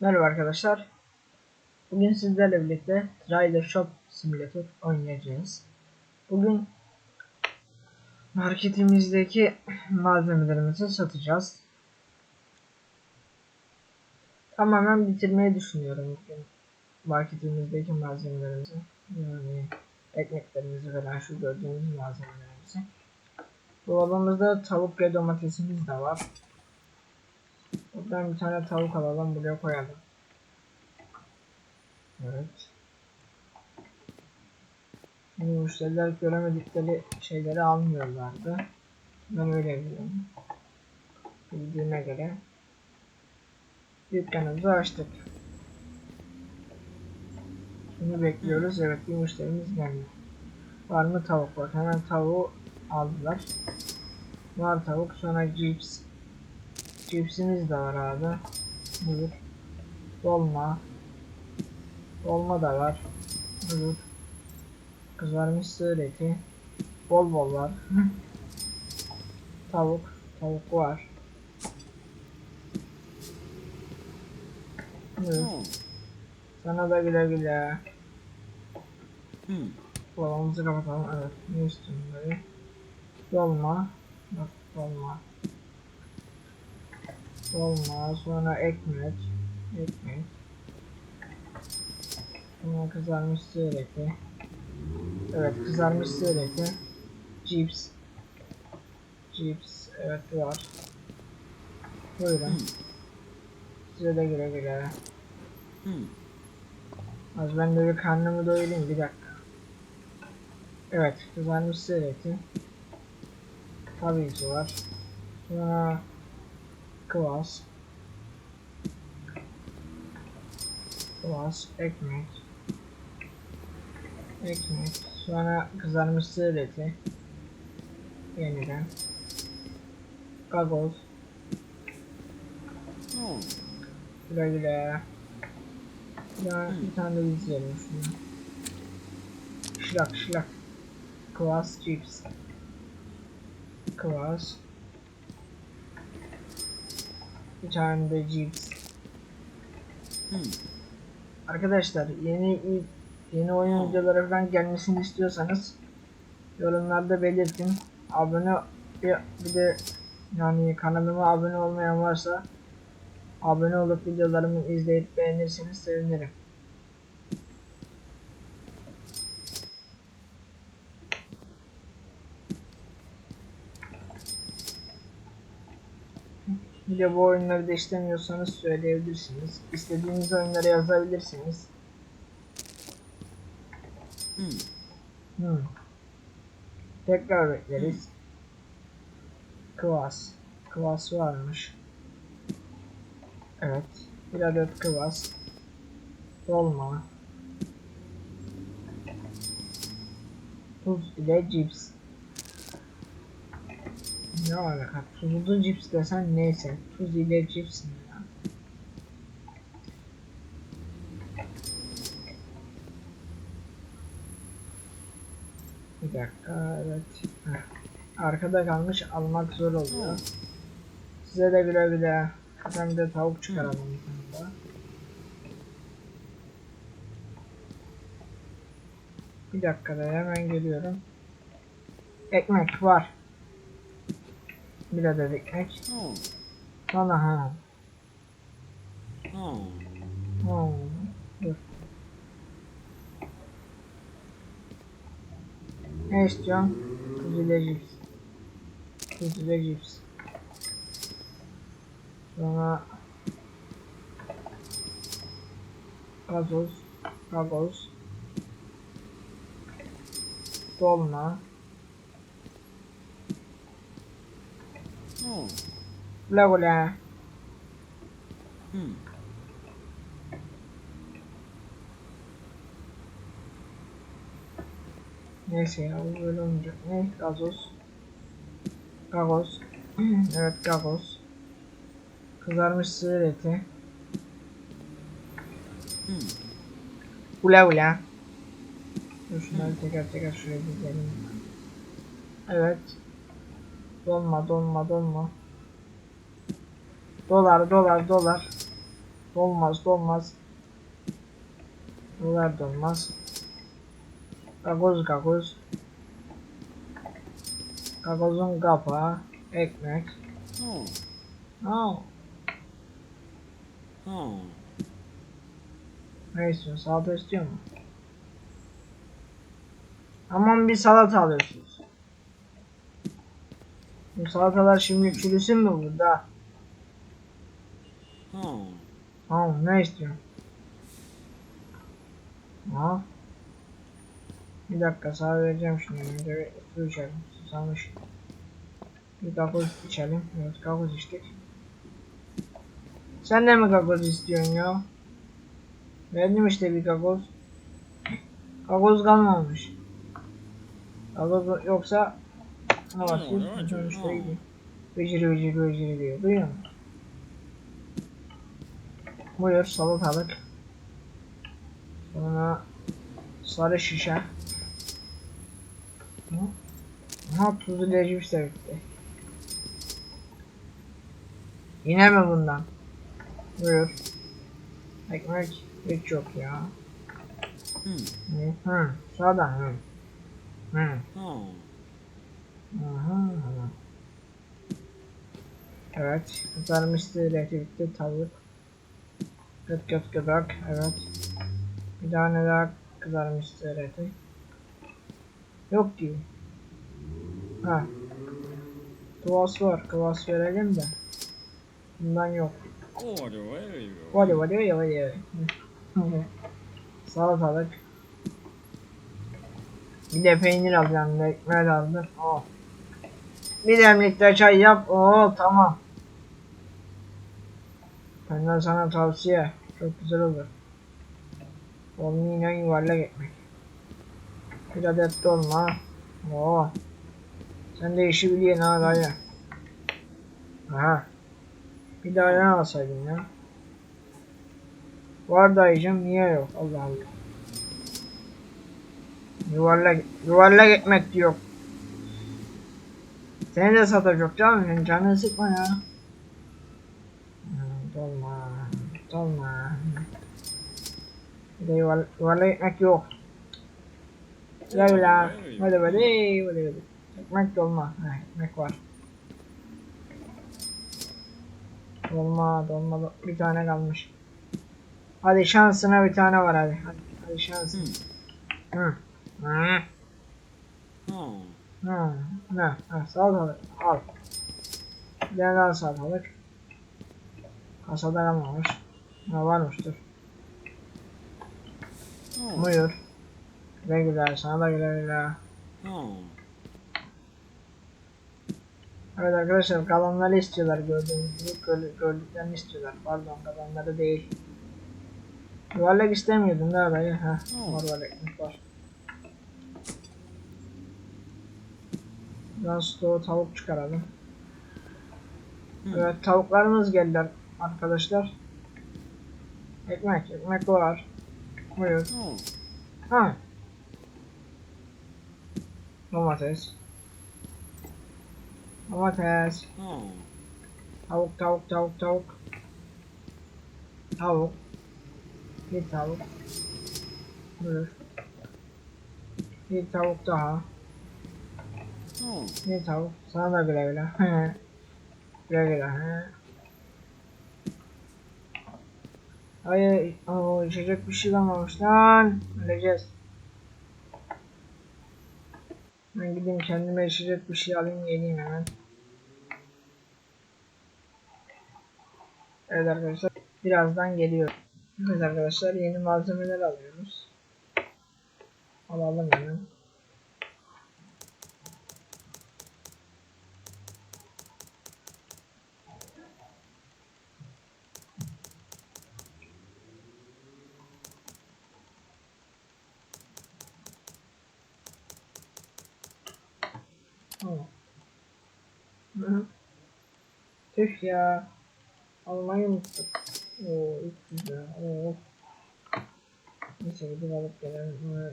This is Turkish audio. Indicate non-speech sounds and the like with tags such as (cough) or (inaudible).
Merhaba arkadaşlar. Bugün sizlerle birlikte Trader Shop Simulator oynayacağız. Bugün marketimizdeki malzemelerimizi satacağız. Tamamen bitirmeyi düşünüyorum bugün marketimizdeki malzemelerimizi. Yani ekmeklerimizi falan şu gördüğünüz malzemelerimizi. Dolabımızda tavuk ve domatesimiz de var. Buradan bir tane tavuk alalım buraya koyalım. Evet. Şimdi müşteriler göremedikleri şeyleri almıyorlardı. Ben öyle biliyorum. Bildiğime göre. Dükkanımızı açtık. Şimdi bekliyoruz. Evet bir müşterimiz geldi. Var mı tavuk var. Hemen tavuğu aldılar. Var tavuk sonra cips. Cipsimiz de var abi. Buyur. Dolma. Dolma da var. Buyur. Kızarmış sığır eti. Bol bol var. (laughs) Tavuk. Tavuk var. Buyur. Sana da güle güle. Hmm. Balonumuzu kapatalım. Evet. Ne istiyorsun böyle? Dolma. Bak dolma. Dolma. Sonra ekmek. Ekmek. Sonra kızarmış eti. Evet kızarmış eti. Cips. Cips. Evet var. Buyurun. Size de güle güle. Az ben de bir karnımı doyurayım bir dakika. Evet kızarmış eti. Tabii ki var. Sonra kıvas. Kıvas, ekmek. Ekmek. Sonra kızarmış sığır. Yeniden. Gagoz. Güle güle. Ya bir tane de biz yiyelim şunu. Şlak şlak. Kıvas chips. Kıvas. Bir tane de cips. Hmm. Arkadaşlar yeni yeni oyun videoları falan gelmesini istiyorsanız yorumlarda belirtin. Abone bir, bir de yani kanalıma abone olmayan varsa abone olup videolarımı izleyip beğenirseniz sevinirim. De bu oyunları da istemiyorsanız söyleyebilirsiniz. İstediğiniz oyunları yazabilirsiniz. Hmm. Hmm. Tekrar bekleriz. Kıvas. Kıvas varmış. Evet. Bir adet kıvas. Dolma. Tuz ile cips. Ne alaka? Tuzlu cips desen neyse. Tuz ile cips ya? Bir dakika evet. Heh. Arkada kalmış almak zor oluyor. Size de güle güle. Hem de tavuk çıkaralım bir tane daha. Bir dakikada hemen geliyorum. Ekmek var. Bir adet ekmek. Oh. Bana ha. Oh. Dur. Ne istiyorsun? Tuz ile cips. Tuz ile cips. Sonra gazoz, gazoz, dolma, Güle. Hmm. Neyse ya bu böyle olmayacak. Ne? Gazoz. Gazoz. (clears throat) evet gazoz. Kızarmış sığır eti. Hmm. Ula ula. Şunları teker teker şuraya dizelim. Evet. Dolma dolma dolma. Dolar dolar dolar. Dolmaz dolmaz. Bunlar dolmaz. Gagoz gagoz. Gagozun kapağı. Ekmek. Oh. Aa, Oh. ne istiyorsun? Salata istiyor mu? Aman bir salata alıyorsunuz. Bu salatalar şimdi çürüsün mü burada? Oh. Tamam ne istiyorsun? Ha? Bir dakika sana vereceğim şimdi. Bir su içelim. Susamış. Bir gagoz içelim. Evet gagoz içtik. Sen de mi gagoz istiyorsun ya? Verdim işte bir gagoz. Gagoz kalmamış. Gagoz yoksa ne bakayım? Sonuçta gidiyor. Vıcırı vıcırı vıcırı diyor. Duyuyor musun? Buyur salatalık. Sonra sarı şişe. Aha tuzlu lecivis de bitti. Yine mi bundan? Buyur. Ekmek hiç yok ya. Hmm. Hı. Sağdan hı. Hı. Hı. Evet. Kızarmıştı bitti tavuk. Göt göt göbek. Evet. Bir tane daha kızarmıştı eti. Yok ki. Ha. Kıvas var. Kıvas verelim de. Bundan yok. Vadi vadi vadi. Hı. (laughs) Salatalık. Bir de peynir alacağım. De aldım. Oh. Bir demlik de çay yap. Oo tamam. Benden sana tavsiye. Çok güzel olur. Olmayla yuvarlak ekmek. Bir adet dolma. Oo. Sen de işi biliyorsun ha dayı. Aha. Bir daha ne alsaydın ya? Var dayıcım niye yok? Allah Allah. Yuvarlak, yuvarlak ekmek diyor. Seni de satacak canım. Canını sıkma ya. Hmm, Dolma. Dolma. Bir de yuvar, yuvarlak ekmek yok. Güle güle. Hadi hadi. Hadi. Ekmek dolma. Ha, ekmek var. Dolma dolma do- bir tane kalmış. Hadi şansına bir tane var hadi. Hadi, hadi şansına. Hmm. Hı. Hı. Hı. Ne? Ha, salatalık. Al. Tane daha salatalık. Kasada kalmamış. Ne varmış dur. Oh. Buyur. Güle güle. Sana da güle güle. Oh. Evet arkadaşlar kalanları istiyorlar gördüğünüz gibi. Gör- gördüklerini istiyorlar. Pardon kalanları değil. Yuvarlak istemiyordum da dayı. Heh. Oh. Var Biraz stoğu tavuk çıkaralım. Hmm. Evet tavuklarımız geldiler arkadaşlar. Ekmek, ekmek var. Buyur. Oh. Ha. Domates. Domates. Oh. Tavuk, tavuk, tavuk, tavuk. Tavuk. Bir tavuk. Buyur. Bir tavuk daha. Oh. Bir tavuk. Sana da güle güle. (laughs) güle güle. he. Hayır, o içecek bir şey kalmamış lan. Öleceğiz. Ben gideyim kendime içecek bir şey alayım geleyim hemen. Evet arkadaşlar, birazdan geliyor. Evet arkadaşlar, yeni malzemeler alıyoruz. Alalım hemen. Tamam. Hı. Tüh ya. Almayı unuttuk. Oo, 300 lira. Oo. Neyse gidip alıp gelelim. Ee,